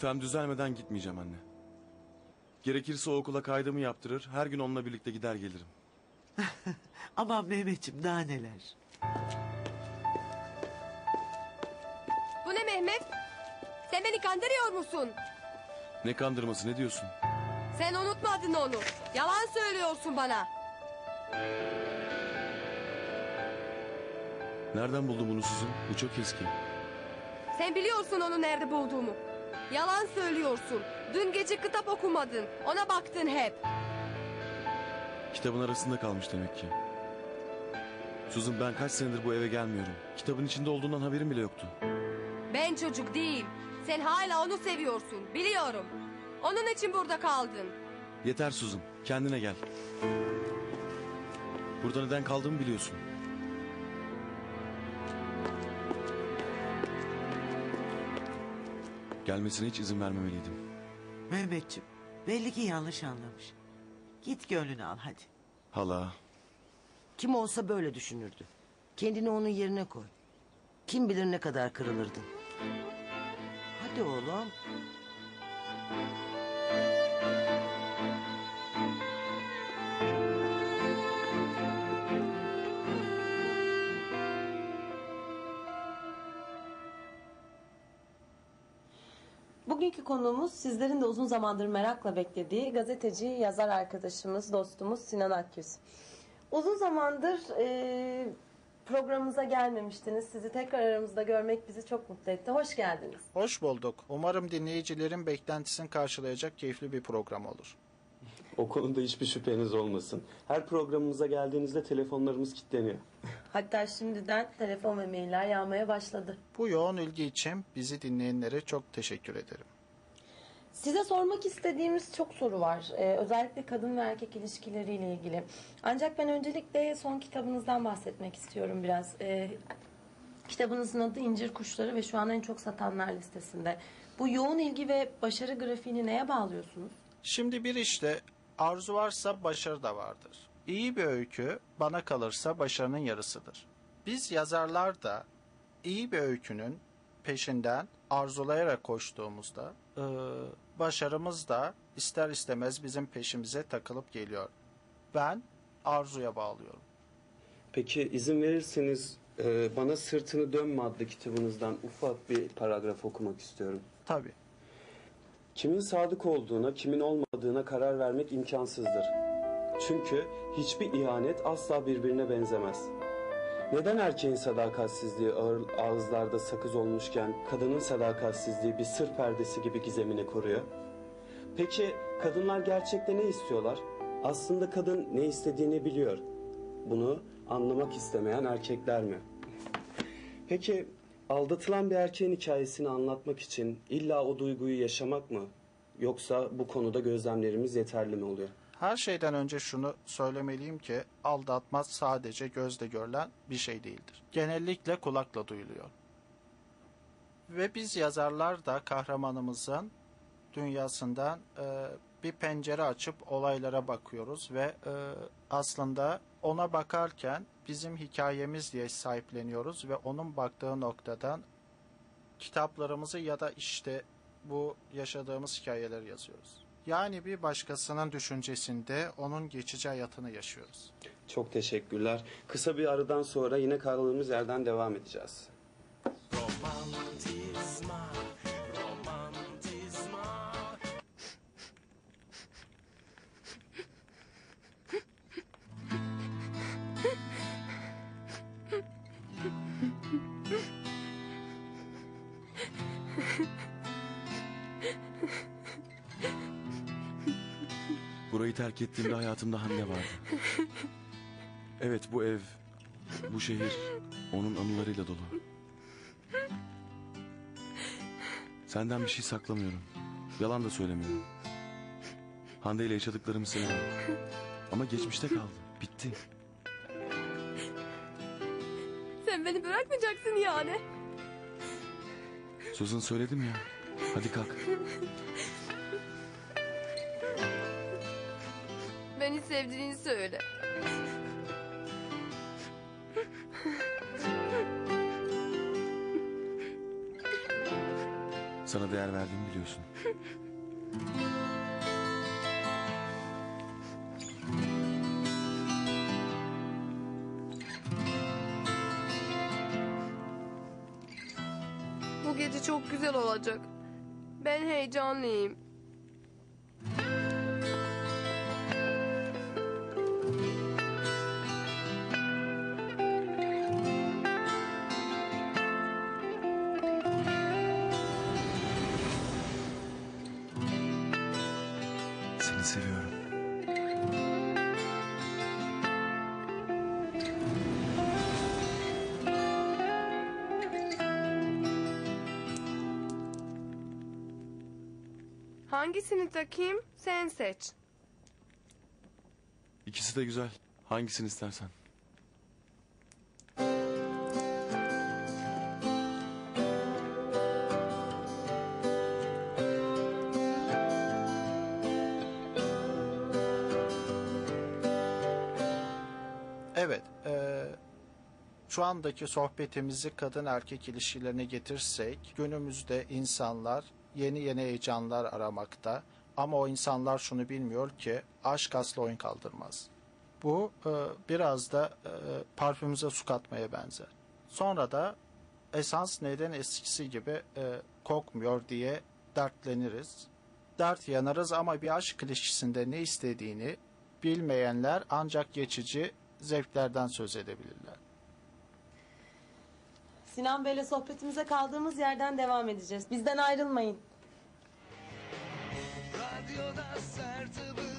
Gülfem düzelmeden gitmeyeceğim anne. Gerekirse o okula kaydımı yaptırır, her gün onunla birlikte gider gelirim. Aman Mehmetciğim daha neler. Bu ne Mehmet? Sen beni kandırıyor musun? Ne kandırması ne diyorsun? Sen unutmadın onu. Yalan söylüyorsun bana. Nereden buldun bunu Suzan? Bu çok eski. Sen biliyorsun onu nerede bulduğumu. Yalan söylüyorsun. Dün gece kitap okumadın. Ona baktın hep. Kitabın arasında kalmış demek ki. Suzan ben kaç senedir bu eve gelmiyorum. Kitabın içinde olduğundan haberim bile yoktu. Ben çocuk değil. Sen hala onu seviyorsun. Biliyorum. Onun için burada kaldın. Yeter Suzan, kendine gel. Burada neden kaldığımı biliyorsun. Gelmesine hiç izin vermemeliydim. Mehmetciğim belli ki yanlış anlamış. Git gönlünü al hadi. Hala, Kim olsa böyle düşünürdü. Kendini onun yerine koy. Kim bilir ne kadar kırılırdın. Hadi oğlum. Bugünkü konuğumuz sizlerin de uzun zamandır merakla beklediği gazeteci, yazar arkadaşımız, dostumuz Sinan Akgüz. Uzun zamandır e, programımıza gelmemiştiniz. Sizi tekrar aramızda görmek bizi çok mutlu etti. Hoş geldiniz. Hoş bulduk. Umarım dinleyicilerin beklentisini karşılayacak keyifli bir program olur. O konuda hiçbir şüpheniz olmasın. Her programımıza geldiğinizde telefonlarımız kilitleniyor. Hatta şimdiden telefon ve mailler yağmaya başladı. Bu yoğun ilgi için bizi dinleyenlere çok teşekkür ederim. Size sormak istediğimiz çok soru var. Ee, özellikle kadın ve erkek ilişkileriyle ilgili. Ancak ben öncelikle son kitabınızdan bahsetmek istiyorum biraz. Ee, kitabınızın adı İncir Kuşları ve şu an en çok satanlar listesinde. Bu yoğun ilgi ve başarı grafiğini neye bağlıyorsunuz? Şimdi bir işte arzu varsa başarı da vardır. İyi bir öykü bana kalırsa başarının yarısıdır. Biz yazarlar da iyi bir öykünün peşinden arzulayarak koştuğumuzda eee, başarımız da ister istemez bizim peşimize takılıp geliyor. Ben arzuya bağlıyorum. Peki izin verirseniz e, bana Sırtını Dönme adlı kitabınızdan ufak bir paragraf okumak istiyorum. Tabii. Kimin sadık olduğuna, kimin olmadığına karar vermek imkansızdır. Çünkü hiçbir ihanet asla birbirine benzemez. Neden erkeğin sadakatsizliği ağır ağızlarda sakız olmuşken kadının sadakatsizliği bir sır perdesi gibi gizemini koruyor? Peki kadınlar gerçekte ne istiyorlar? Aslında kadın ne istediğini biliyor. Bunu anlamak istemeyen erkekler mi? Peki aldatılan bir erkeğin hikayesini anlatmak için illa o duyguyu yaşamak mı? Yoksa bu konuda gözlemlerimiz yeterli mi oluyor? Her şeyden önce şunu söylemeliyim ki aldatma sadece gözle görülen bir şey değildir. Genellikle kulakla duyuluyor. Ve biz yazarlar da kahramanımızın dünyasından e, bir pencere açıp olaylara bakıyoruz ve e, aslında ona bakarken bizim hikayemiz diye sahipleniyoruz ve onun baktığı noktadan kitaplarımızı ya da işte bu yaşadığımız hikayeleri yazıyoruz. Yani bir başkasının düşüncesinde onun geçici hayatını yaşıyoruz. Çok teşekkürler. Kısa bir aradan sonra yine kaldığımız yerden devam edeceğiz. Burayı terk ettiğimde hayatımda Hande vardı. Evet bu ev, bu şehir onun anılarıyla dolu. Senden bir şey saklamıyorum. Yalan da söylemiyorum. Hande ile yaşadıklarımı sevdim. Ama geçmişte kaldı. Bitti. Sen beni bırakmayacaksın yani. Suzan söyledim ya. Hadi kalk. Beni sevdiğini söyle. Sana değer verdiğimi biliyorsun. Bu gece çok güzel olacak. Ben heyecanlıyım. Hangisini takayım? Sen seç. İkisi de güzel. Hangisini istersen. Evet, eee, şu andaki sohbetimizi kadın erkek ilişkilerine getirsek, günümüzde insanlar yeni yeni heyecanlar aramakta. Ama o insanlar şunu bilmiyor ki aşk asla oyun kaldırmaz. Bu eee, biraz da eee, parfümümüze su katmaya benzer. Sonra da esans neden eskisi gibi eee, kokmuyor diye dertleniriz. Dert yanarız ama bir aşk ilişkisinde ne istediğini bilmeyenler ancak geçici zevklerden söz edebilirler. Sinan Bey'le sohbetimize kaldığımız yerden devam edeceğiz. Bizden ayrılmayın. Radyoda sertabı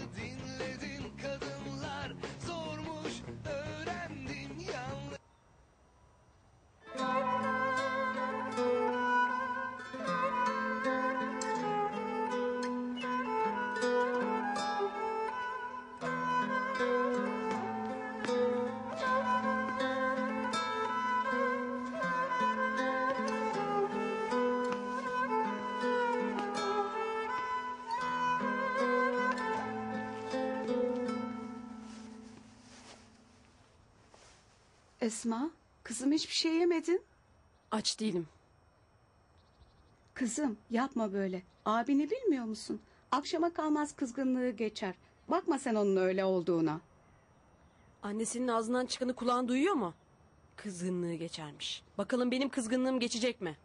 Esma, kızım hiçbir şey yemedin. Aç değilim. Kızım yapma böyle. Abini bilmiyor musun? Akşama kalmaz kızgınlığı geçer. Bakma sen onun öyle olduğuna. Annesinin ağzından çıkanı kulağın duyuyor mu? Kızgınlığı geçermiş. Bakalım benim kızgınlığım geçecek mi?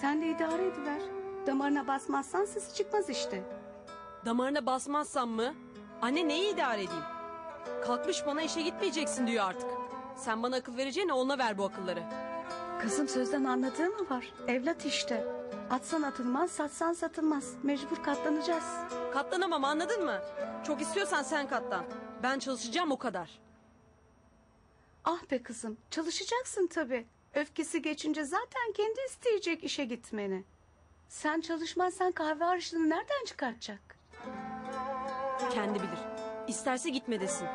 Sen de idare ediver. Damarına basmazsan sesi çıkmaz işte. Damarına basmazsam mı? Anne neyi idare edeyim? Kalkmış bana işe gitmeyeceksin diyor artık. Sen bana akıl vereceğine ona ver bu akılları. Kızım sözden anladığı mı var? Evlat işte. Atsan atılmaz, satsan satılmaz. Mecbur katlanacağız. Katlanamam anladın mı? Çok istiyorsan sen katlan. Ben çalışacağım o kadar. Ah be kızım, çalışacaksın tabii. Öfkesi geçince zaten kendi isteyecek işe gitmeni. Sen çalışmazsan kahve harçlığını nereden çıkartacak? Kendi bilir. İsterse gitme desin.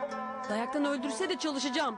Dayaktan öldürse de çalışacağım.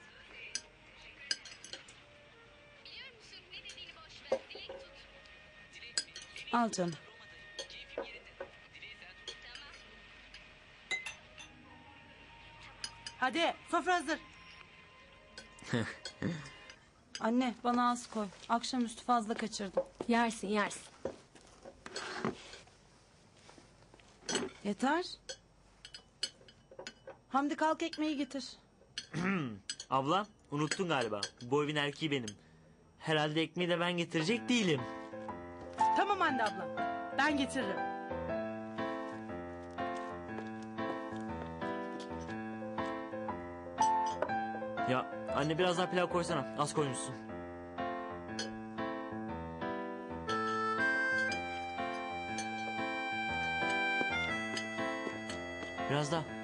Al canım. Hadi sofra hazır. Anne bana az koy. Akşamüstü fazla kaçırdım. Yersin yersin. Yeter. Hamdi kalk ekmeği getir. Abla unuttun galiba. Bu evin erkeği benim. Herhalde ekmeği de ben getirecek değilim. Tamam anne abla. Ben getiririm. Ya anne biraz daha pilav koysana. Az koymuşsun. Biraz daha.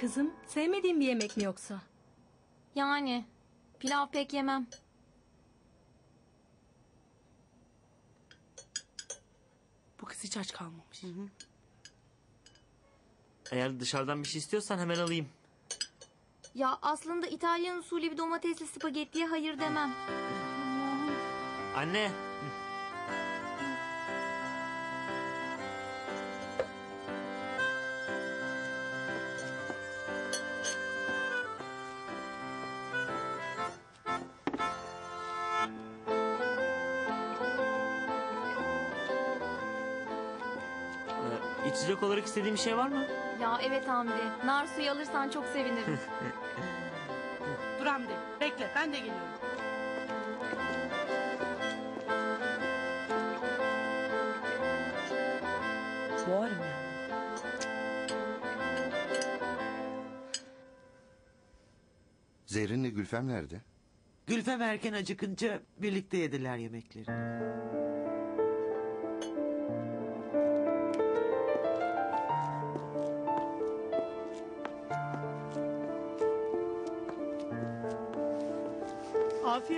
Kızım sevmediğin bir yemek mi yoksa? Yani pilav pek yemem. Bu kız hiç aç kalmamış. Eğer dışarıdan bir şey istiyorsan hemen alayım. Ya aslında İtalyan usulü bir domatesli spagettiye hayır demem. Anne. İçecek olarak istediğin bir şey var mı? Ya evet Hamdi. Nar suyu alırsan çok sevinirim. Dur Hamdi bekle ben de geliyorum. Boğarım ya. Zerrin'le Gülfem nerede? Gülfem erken acıkınca birlikte yediler yemekleri.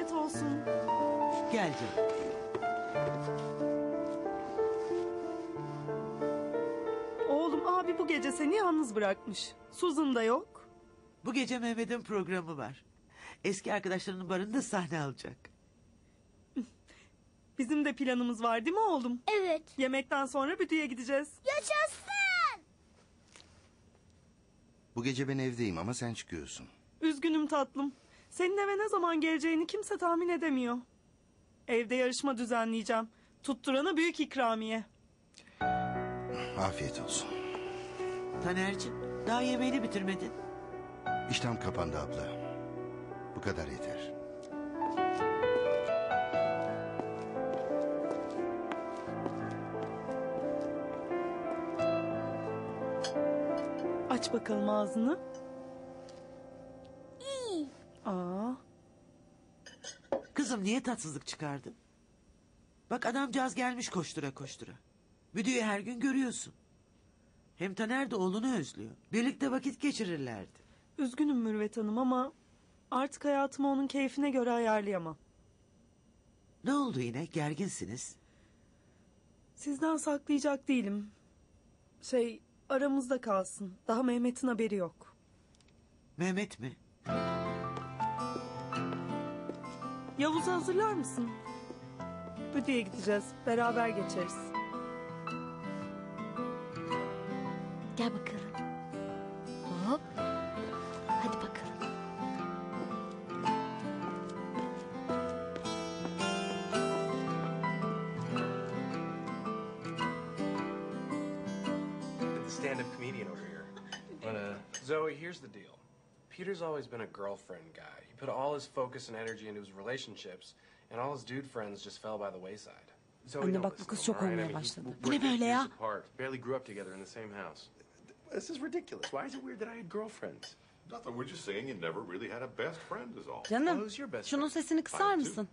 Afiyet olsun. Gel canım. Oğlum abi bu gece seni yalnız bırakmış. Suzan da yok. Bu gece Mehmet'in programı var. Eski arkadaşlarının barında sahne alacak. Bizim de planımız var değil mi oğlum? Evet. Yemekten sonra bütüye gideceğiz. Yaşasın. Bu gece ben evdeyim ama sen çıkıyorsun. Üzgünüm tatlım. Senin eve ne zaman geleceğini kimse tahmin edemiyor. Evde yarışma düzenleyeceğim. Tutturana büyük ikramiye. Afiyet olsun. Taner'cim daha yemeğini bitirmedin. İştahım kapandı abla. Bu kadar yeter. Aç bakalım ağzını. Kızım niye tatsızlık çıkardın? Bak adamcağız gelmiş koştura koştura. Müdüğü her gün görüyorsun. Hem Taner de oğlunu özlüyor. Birlikte vakit geçirirlerdi. üzgünüm Mürvet Hanım ama artık hayatımı onun keyfine göre ayarlayamam. Ne oldu yine? Gerginsiniz. Sizden saklayacak değilim. Şey aramızda kalsın. Daha Mehmet'in haberi yok. Mehmet mi? Yavuz'u hazırlar mısın? Büdü'ye gideceğiz. Beraber geçeriz. Gel bakalım. Hop. Hadi bakalım. the stand-up comedian over here. But uh, Zoe, here's the deal. Peter's always been a girlfriend guy. He put all his focus and energy into his relationships, and all his dude friends just fell by the wayside. Zoe, Anne don't bak bu listen kız to çok him, all right? I olmaya mean, başladı. we're Bu ne böyle ya? Apart, barely grew up together in the same house. This is ridiculous. Why is it weird that I had girlfriends? Nothing. We're just saying you never really had a best friend, is all. Canım who's your best şunun sesini kısar Mine too. mısın?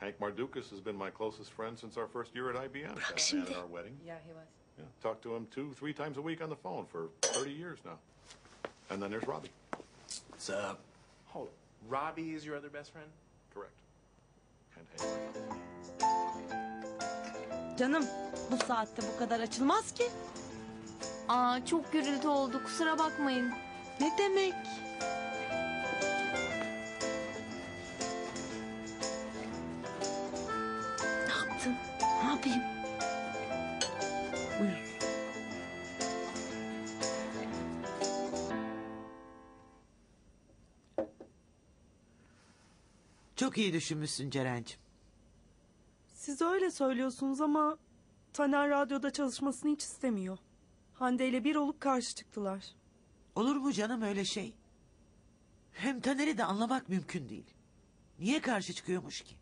Hank Mardukas has been my closest friend since our first year at IBM. Bak şimdi. At our wedding. Yeah, he was. Yeah, talked to him two, three times a week on the phone for 30 years now. And then there's Robbie. What's up? Hold. Robbie is your other best friend? Correct. And Hank. Canım bu saatte bu kadar açılmaz ki. Aa çok gürültü oldu. Kusura bakmayın. Ne demek? Ne yaptın? Ne yapayım? Buyurun. Çok iyi düşünmüşsün Ceren'cim. Siz öyle söylüyorsunuz ama Taner radyoda çalışmasını hiç istemiyor. Hande ile bir olup karşı çıktılar. Olur mu canım öyle şey? Hem Taner'i de anlamak mümkün değil. Niye karşı çıkıyormuş ki?